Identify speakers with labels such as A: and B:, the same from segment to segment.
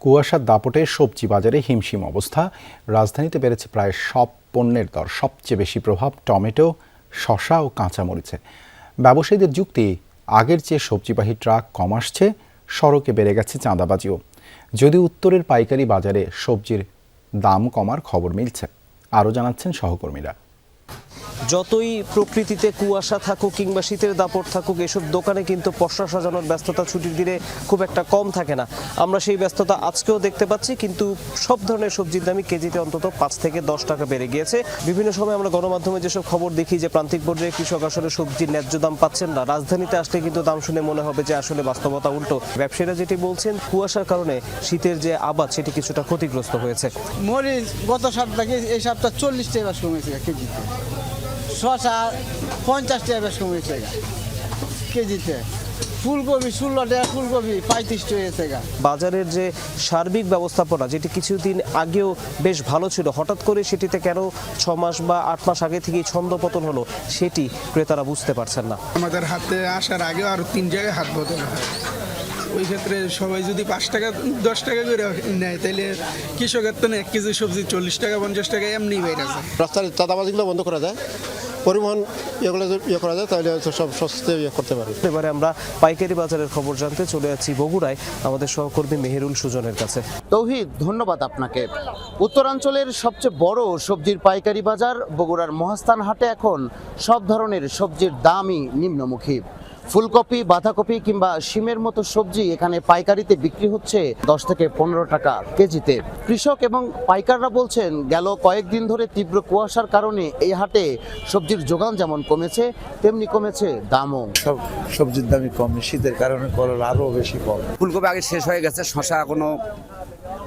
A: কুয়াশার দাপটে সবজি বাজারে হিমশিম অবস্থা। রাজধানীতে বেড়েছে প্রায় সব পণ্যের দর। সবচেয়ে বেশি প্রভাব টমেটো শশা ও কাঁচামরিচে। ব্যবসায়ীদের যুক্তি, আগের চেয়ে সবজিবাহী ট্রাক কম আসছে, সড়কে বেড়ে গেছে চাঁদাবাজিও। যদি উত্তরের পাইকারি বাজারে সবজির দাম কমার খবর মিলছে, আরও জানাচ্ছেন সহকর্মীরা।
B: যতই প্রকৃতিতে কুয়াশা থাকুক কিংবা শীতের দাপট থাকুক, এসব দোকানে কিন্তু পশরা সাজানোর ব্যস্ততা ছুটির দিনে খুব একটা কম থাকে না। আমরা সেই ব্যস্ততা আজকেও দেখতে পাচ্ছি, কিন্তু সব ধরনের সবজির দামই কেজিতে অন্তত পাঁচ থেকে দশ টাকা বেড়ে গিয়েছে। বিভিন্ন সময় আমরা গণমাধ্যমে যেসব খবর দেখি যে প্রান্তিক পর্যায়ে কৃষক আসলে সবজির ন্যায্য দাম পাচ্ছেন না, রাজধানীতে আসলে কিন্তু দাম শুনে মনে হবে যে আসলে বাস্তবতা উল্টো। ব্যবসায়ীরা যেটি বলছেন, কুয়াশার কারণে শীতের যে আবাদ, সেটি কিছুটা ক্ষতিগ্রস্ত হয়েছে।
C: মরিচ গত সপ্তাহে এই সপ্তাহ চল্লিশ টাকা কমেছে কেজিতে। শশা পঞ্চাশ টাকা বেশ কমেছে গা কেজিতে। ফুলকপি ষোলো টাকা ফুলকপি পঁয়ত্রিশ টাকা গা।
B: বাজারের যে সার্বিক ব্যবস্থাপনা যেটি কিছুদিন আগেও বেশ ভালো ছিল হঠাৎ করে সেটিতে কেন ছ মাস বা আট মাস আগে থেকেই ছন্দপতন হলো সেটি ক্রেতারা বুঝতে পারছেন না।
D: আমাদের হাতে আসার আগে আরও তিন জায়গায় হাত বদল হয়। ওই ক্ষেত্রে সবাই যদি পাঁচ টাকা দশ টাকা করে নেয় তাহলে কৃষকের তো না এক কেজি সবজি চল্লিশ টাকা পঞ্চাশ টাকা এমনি বাইরে আছে।
E: রাস্তার চাঁদাবাজিগুলো বন্ধ করা যায়? পরিবহন এগুলো যদি ইয়ে করা যায় তাহলে হয়তো সব সস্তে ইয়ে করতে পারি।
B: এবারে আমরা পাইকারি বাজারের খবর জানতে চলে যাচ্ছি বগুড়ায়। আমাদের সহকর্মী মেহেরুল সুজনের কাছে।
F: তৌহিদ ধন্যবাদ আপনাকে। উত্তরাঞ্চলের সবচেয়ে বড় সবজির পাইকারি বাজার বগুড়ার মহাস্থান হাটে এখন সব ধরনের সবজির দামই নিম্নমুখী। ফুলকপি বাঁধাকপি কিংবা শিমের মতো সবজি এখানে পাইকারিতে বিক্রি হচ্ছে দশ থেকে পনেরো টাকা কেজিতে। কৃষক এবং পাইকাররা বলছেন গেল কয়েকদিন ধরে তীব্র কুয়াশার কারণে এই হাটে সবজির যোগান যেমন কমেছে তেমনি কমেছে দামও।
G: সব সবজির দামই কম শীতের কারণে করলা আরও বেশি কম।
H: ফুলকপি আগে শেষ হয়ে গেছে শশা এখনও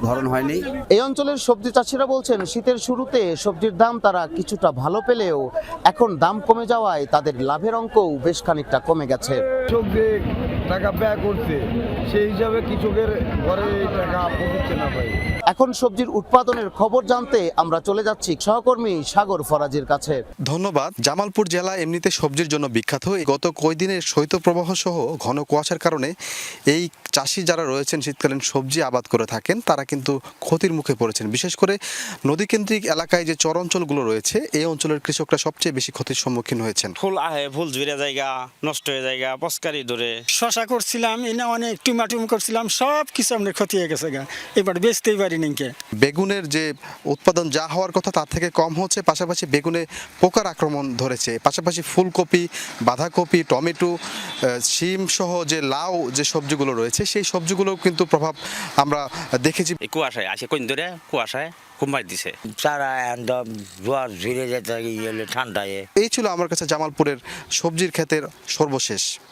H: ধরন হয়নি।
F: এই অঞ্চলের সবজি চাষিরা বলছেন, শীতের শুরুতে সবজির দাম তারা কিছুটা ভালো পেলেও এখন দাম কমে যাওয়ায় তাদের লাভের অঙ্কও বেশ খানিকটা কমে গেছে।
I: কৃষক যে টাকা ব্যয় করছে সেই হিসাবে কৃষকের ঘরে টাকা পৌঁছচ্ছে না ভাই।
F: এখন সবজির উৎপাদনের খবর জানতে আমরা চলে যাচ্ছি সহকর্মী সাগর ফরাজির কাছে।
J: ধন্যবাদ। জামালপুর জেলা এমনিতে সবজির জন্য বিখ্যাত। এই গত কয়দিনের শৈত্যপ্রবাহ সহ ঘন কুয়াশার কারণে এই চাষি যারা রয়েছেন শীতকালীন সবজি আবাদ করে থাকেন তারা কিন্তু ক্ষতির মুখে পড়েছেন। বিশেষ করে নদীকেন্দ্রিক এলাকায় যে চর অঞ্চলগুলো রয়েছে এই অঞ্চলের কৃষকরা সবচেয়ে বেশি ক্ষতির সম্মুখীন হয়েছেন।
K: ফুল আহে ফুল ঝুরে জায়গা নষ্ট হয়ে জায়গা পস্কারি ধরে।
D: শশা করছিলাম এনে অনেক টিমাটিম করছিলাম সব কিছু আপনার ক্ষতি হয়ে গেছে গা। এবার বেচতেই পারি নাকি
J: বেগুনের যে উৎপাদন যা হওয়ার কথা তার থেকে কম হচ্ছে পাশাপাশি বেগুনে পোকার আক্রমণ ধরেছে। পাশাপাশি ফুলকপি বাঁধাকপি টমেটো শিম সহ যে লাউ যে সবজিগুলো রয়েছে সেই সবজিগুলোও কিন্তু প্রভাব আমরা দেখেছি।
K: কুয়াশায় আসে কোন ধরে? কুয়াশায় দিছে।
H: একদম জোয়ার যেতে ঠান্ডায়।
J: এই ছিল আমার কাছে জামালপুরের সবজির ক্ষেতের সর্বশেষ।